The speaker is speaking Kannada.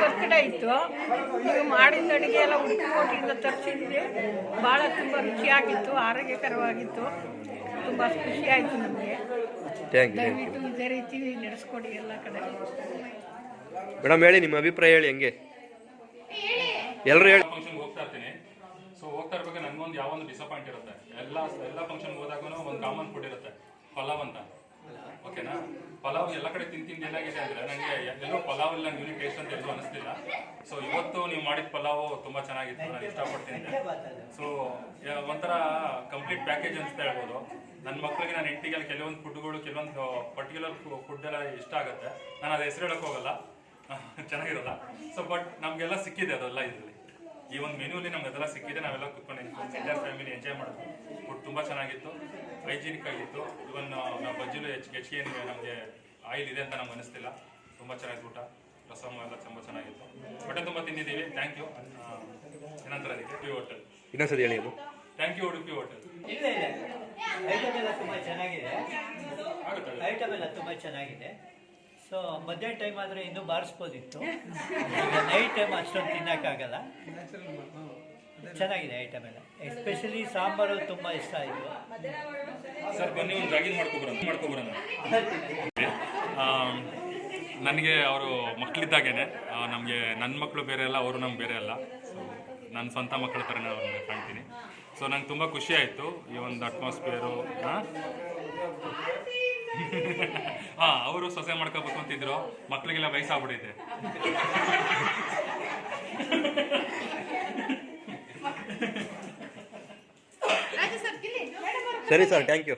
ಬರ್ತ್ಡೇ ಇತ್ತು. ನೀವು ಮಾಡಿದ ಅಡುಗೆ ಎಲ್ಲ ಉಡುಪೋಟಿಂದ ತರಿಸಿದ್ವಿ. ಭಾಳ ತುಂಬ ರುಚಿಯಾಗಿತ್ತು ಆರೋಗ್ಯಕರವಾಗಿತ್ತು. ತುಂಬ ಖುಷಿಯಾಯಿತು ನಮಗೆ. ಥ್ಯಾಂಕ್ ಯು ದಯವಿಟ್ಟು ಇದೇ ರೀತಿ ನಡೆಸ್ಕೊಡಿ ಎಲ್ಲ ಕಡೆ. ಮೇಡಮ್ ಹೇಳಿ ನಿಮ್ಮ ಅಭಿಪ್ರಾಯ ಹೇಳಿ ಹೆಂಗೆ? ಎಲ್ಲರೂ ಹೇಳಿ. ಫಂಕ್ಷನ್ಗೆ ಹೋಗ್ತಾ ಇರ್ತೀನಿ. ಸೊ ಹೋಗ್ತಾ ಇರ್ಬೇಕು ನನಗೊಂದು ಯಾವೊಂದು ಡಿಸಪಾಯಿಂಟ್ ಇರುತ್ತೆ. ಎಲ್ಲ ಎಲ್ಲ ಫಂಕ್ಷನ್ ಹೋದಾಗೂ ಒಂದು ಕಾಮನ್ ಫುಡ್ ಇರುತ್ತೆ. ಪಲಾವ್ ಅಂತ. ಓಕೆನಾ? ಪಲಾವ್ ಎಲ್ಲ ಕಡೆ ತಿಂತೀನಿ ತಿಂದು ಏನಾಗಿದೆ ಅಂದ್ರೆ ನನಗೆ ಎಲ್ಲೋ ಪಲಾವ್ ಎಲ್ಲ ಯೂನಿಕ್ ಟೇಸ್ಟ್ ಅಂತ ಎಲ್ಲೂ ಅನಿಸ್ತಿಲ್ಲ. ಸೊ ಇವತ್ತು ನೀವು ಮಾಡಿದ ಪಲಾವ್ ತುಂಬಾ ಚೆನ್ನಾಗಿತ್ತು, ನಾನು ಇಷ್ಟಪಡ್ತೀನಿ. ಸೊ ಒಂಥರ ಕಂಪ್ಲೀಟ್ ಪ್ಯಾಕೇಜ್ ಅಂತ ಹೇಳ್ಬೋದು. ನನ್ನ ಮಕ್ಕಳಿಗೆ ನಾನು ಹೆಂಡತಿಗೆಲ್ಲ ಕೆಲವೊಂದು ಫುಡ್ಗಳು ಕೆಲವೊಂದು ಪರ್ಟಿಕ್ಯುಲರ್ ಫುಡ್ ಎಲ್ಲ ಇಷ್ಟ ಆಗುತ್ತೆ. ನಾನು ಅದು ಹೆಸರು ಹೇಳಕ್ ಹೋಗಲ್ಲ. ಚೆನ್ನಾಗಿರಲ್ಲ. ಸೊ ಬಟ್ ನಮಗೆಲ್ಲ ಸಿಕ್ಕಿದೆ ಅದೆಲ್ಲ ಇದರಲ್ಲಿ. ಈ ಒಂದು ಮೆನ್ಯೂಲಿ ನಮ್ಗೆ ಅದೆಲ್ಲ ಸಿಕ್ಕಿದೆ ನಾವೆಲ್ಲ ಕುತ್ಕೊಂಡು ಎಂಟೈರ್ ಫ್ಯಾಮಿಲಿ ಎಂಜಾಯ್ ಮಾಡಿದ್ವಿ. ಫುಡ್ ತುಂಬ ಚೆನ್ನಾಗಿತ್ತು ಹೈಜೀನಿಕ್ ಆಗಿತ್ತು ಇವನ್ ನಾವು ಬಜ್ಜಿಲು ಹೆಚ್ಚಿಗೆ ಹೆಚ್ಚಿಗೆ ಏನು ನಮಗೆ ಆಯಿಲ್ ಇದೆ ಅಂತ ನಮ್ಗೆ ಅನಿಸ್ತಿಲ್ಲ. ತುಂಬ ಚೆನ್ನಾಗಿ ಊಟ. ರಸಮ್ ಎಲ್ಲ ತುಂಬ ಚೆನ್ನಾಗಿತ್ತು. ಹೊಟ್ಟೆ ತುಂಬ ತಿಂದಿದ್ದೀವಿ. ಥ್ಯಾಂಕ್ ಯು ಏನಂತಾರೆ ಅದಕ್ಕೆ ಉಡುಪಿ ಹೋಟೆಲ್ ಇನ್ನೊಂದ್ಸರಿ ಹೇಳಿ ಅದು. ಥ್ಯಾಂಕ್ ಯು ಉಡುಪಿ ಹೋಟೆಲ್ ಇಲ್ಲ ಇಲ್ಲ. ಐಟಮ್ ಎಲ್ಲ ತುಂಬ ಚೆನ್ನಾಗಿದೆ. ಆಗುತ್ತೆ ಐಟಮ್ ಎಲ್ಲ ತುಂಬ ಚೆನ್ನಾಗಿದೆ. ಸೊ ಮಧ್ಯಾಹ್ನ ಟೈಮ್ ಆದರೆ ಇನ್ನೂ ಬಾರಿಸ್ಬೋದಿತ್ತು. ನೈಟ್ ಟೈಮ್ ಅಷ್ಟೊಂದು ತಿನ್ನೋಕ್ಕಾಗಲ್ಲ. ಚೆನ್ನಾಗಿದೆ ಐಟಮ್ ಎಲ್ಲ. ಎಸ್ಪೆಷಲಿ ಸಾಂಬಾರು ತುಂಬ ಇಷ್ಟ ಆಯಿತು. ಸರ್, ಬನ್ನಿ, ಒಂದು ಜಾಗಿಂಗ್ ಮಾಡ್ಕೊಬರೋಣ ಮಾಡ್ಕೊಬರೋಣ ನನಗೆ ಅವರು ಮಕ್ಕಳಿದ್ದಾಗೇನೆ. ನಮಗೆ ನನ್ನ ಮಕ್ಕಳು ಬೇರೆ ಅಲ್ಲ, ಅವರು ನಮ್ಗೆ ಬೇರೆ ಅಲ್ಲ. ಸೊ ನನ್ನ ಸ್ವಂತ ಮಕ್ಕಳ ಥರನೇ ಅವ್ರನ್ನ ಕಾಣ್ತೀನಿ. ಸೊ ನಂಗೆ ತುಂಬ ಖುಷಿ ಆಯಿತು ಈ ಒಂದು ಅಟ್ಮಾಸ್ಫಿಯರು ಹಾಂ ಹಾಂ ಅವರು ಸೊಸೆ ಮಾಡ್ಕೋಬೇಕು ಅಂತಿದ್ರು. ಮಕ್ಳಿಗೆಲ್ಲ ವಯಸ್ಸಾಗ್ಬಿಟ್ಟೈತೆ ಸರಿ ಸರ್ ಥ್ಯಾಂಕ್ ಯು